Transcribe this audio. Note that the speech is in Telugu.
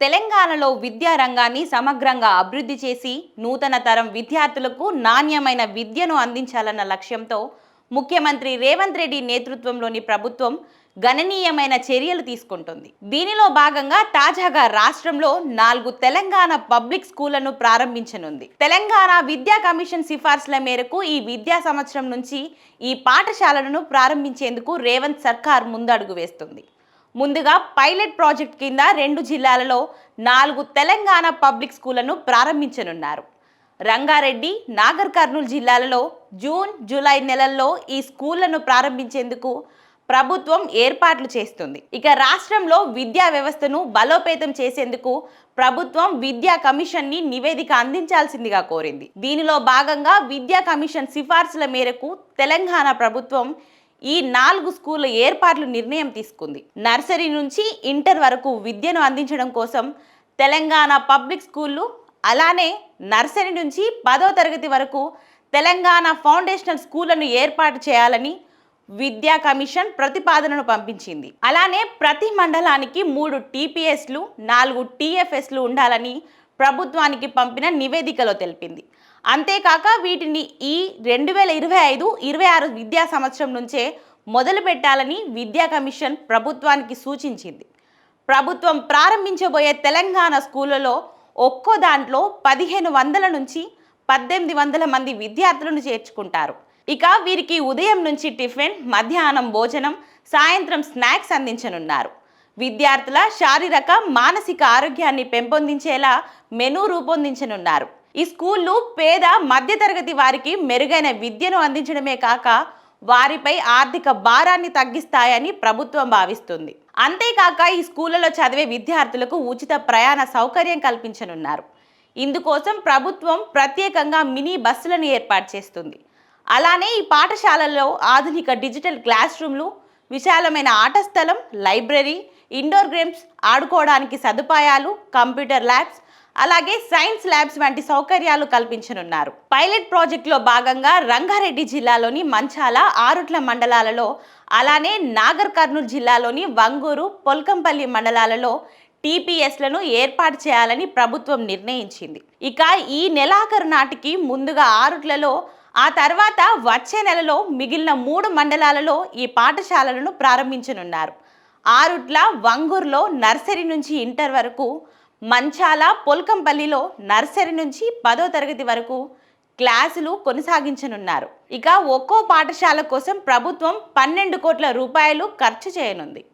తెలంగాణలో విద్యా రంగాన్ని సమగ్రంగా అభివృద్ధి చేసి నూతన తరం విద్యార్థులకు నాణ్యమైన విద్యను అందించాలన్న లక్ష్యంతో ముఖ్యమంత్రి రేవంత్ రెడ్డి నేతృత్వంలోని ప్రభుత్వం గణనీయమైన చర్యలు తీసుకుంటుంది. దీనిలో భాగంగా తాజాగా రాష్ట్రంలో నాలుగు తెలంగాణ పబ్లిక్ స్కూళ్ళను ప్రారంభించనుంది. తెలంగాణ విద్యా కమిషన్ సిఫార్సుల మేరకు ఈ విద్యా సంవత్సరం నుంచి ఈ పాఠశాలలను ప్రారంభించేందుకు రేవంత్ సర్కార్ ముందడుగు వేస్తుంది. ముందుగా పైలట్ ప్రాజెక్ట్ కింద రెండు జిల్లాలలో నాలుగు తెలంగాణ పబ్లిక్ స్కూళ్ళను ప్రారంభించనున్నారు. రంగారెడ్డి నాగర్ కర్నూలు జిల్లాలలో జూన్ జూలై నెలల్లో ఈ స్కూళ్ళను ప్రారంభించేందుకు ప్రభుత్వం ఏర్పాట్లు చేస్తుంది. ఇక రాష్ట్రంలో విద్యా వ్యవస్థను బలోపేతం చేసేందుకు ప్రభుత్వం విద్యా కమిషన్ని నివేదిక అందించాల్సిందిగా కోరింది. దీనిలో భాగంగా విద్యా కమిషన్ సిఫార్సుల మేరకు తెలంగాణ ప్రభుత్వం ఈ నాలుగు స్కూళ్ళ ఏర్పాట్లు నిర్ణయం తీసుకుంది. నర్సరీ నుంచి ఇంటర్ వరకు విద్యను అందించడం కోసం తెలంగాణ పబ్లిక్ స్కూళ్ళు అలానే నర్సరీ నుంచి పదో తరగతి వరకు తెలంగాణ ఫౌండేషనల్ స్కూళ్ళను ఏర్పాటు చేయాలని విద్యా కమిషన్ ప్రతిపాదనను పంపించింది. అలానే ప్రతి మండలానికి మూడు టీపీఎస్లు నాలుగు టీఎఫ్ఎస్లు ఉండాలని ప్రభుత్వానికి పంపిన నివేదికలో తెలిపింది. అంతేకాక వీటిని ఈ రెండు వేల ఇరవై ఐదు ఇరవై ఆరు విద్యా సంవత్సరం నుంచే మొదలు పెట్టాలని విద్యా కమిషన్ ప్రభుత్వానికి సూచించింది. ప్రభుత్వం ప్రారంభించబోయే తెలంగాణ స్కూళ్ళలో ఒక్కో దాంట్లో పదిహేను వందల నుంచి పద్దెనిమిది వందల మంది విద్యార్థులను చేర్చుకుంటారు. ఇక వీరికి ఉదయం నుంచి టిఫిన్ మధ్యాహ్నం భోజనం సాయంత్రం స్నాక్స్ అందించనున్నారు. విద్యార్థుల శారీరక మానసిక ఆరోగ్యాన్ని పెంపొందించేలా మెనూ రూపొందించనున్నారు. ఈ స్కూళ్ళు పేద మధ్యతరగతి వారికి మెరుగైన విద్యను అందించడమే కాక వారిపై ఆర్థిక భారాన్ని తగ్గిస్తాయని ప్రభుత్వం భావిస్తుంది. అంతేకాక ఈ స్కూళ్ళలో చదివే విద్యార్థులకు ఉచిత ప్రయాణ సౌకర్యం కల్పించనున్నారు. ఇందుకోసం ప్రభుత్వం ప్రత్యేకంగా మినీ బస్సులను ఏర్పాటు చేస్తుంది. అలానే ఈ పాఠశాలల్లో ఆధునిక డిజిటల్ క్లాస్ రూమ్లు విశాలమైన ఆట స్థలం లైబ్రరీ ఇండోర్ గేమ్స్ ఆడుకోవడానికి సదుపాయాలు కంప్యూటర్ ల్యాబ్స్ అలాగే సైన్స్ ల్యాబ్స్ వంటి సౌకర్యాలు కల్పించనున్నారు. పైలట్ ప్రాజెక్టులో భాగంగా రంగారెడ్డి జిల్లాలోని మంచాల ఆరుట్ల మండలాలలో అలానే నాగర్ కర్నూలు జిల్లాలోని వంగూరు పొల్కంపల్లి మండలాలలో టీపీఎస్లను ఏర్పాటు చేయాలని ప్రభుత్వం నిర్ణయించింది. ఇక ఈ నెలాఖరు నాటికి ముందుగా ఆరుట్లలో ఆ తర్వాత వచ్చే నెలలో మిగిలిన మూడు మండలాలలో ఈ పాఠశాలలను ప్రారంభించనున్నారు. ఆరుట్ల వంగూరులో నర్సరీ నుంచి ఇంటర్ వరకు మంచాల పొల్కంపల్లిలో నర్సరీ నుంచి పదో తరగతి వరకు క్లాసులు కొనసాగించనున్నారు. ఇక ఒక్కో పాఠశాల కోసం ప్రభుత్వం పన్నెండు కోట్ల రూపాయలు ఖర్చు చేయనుంది.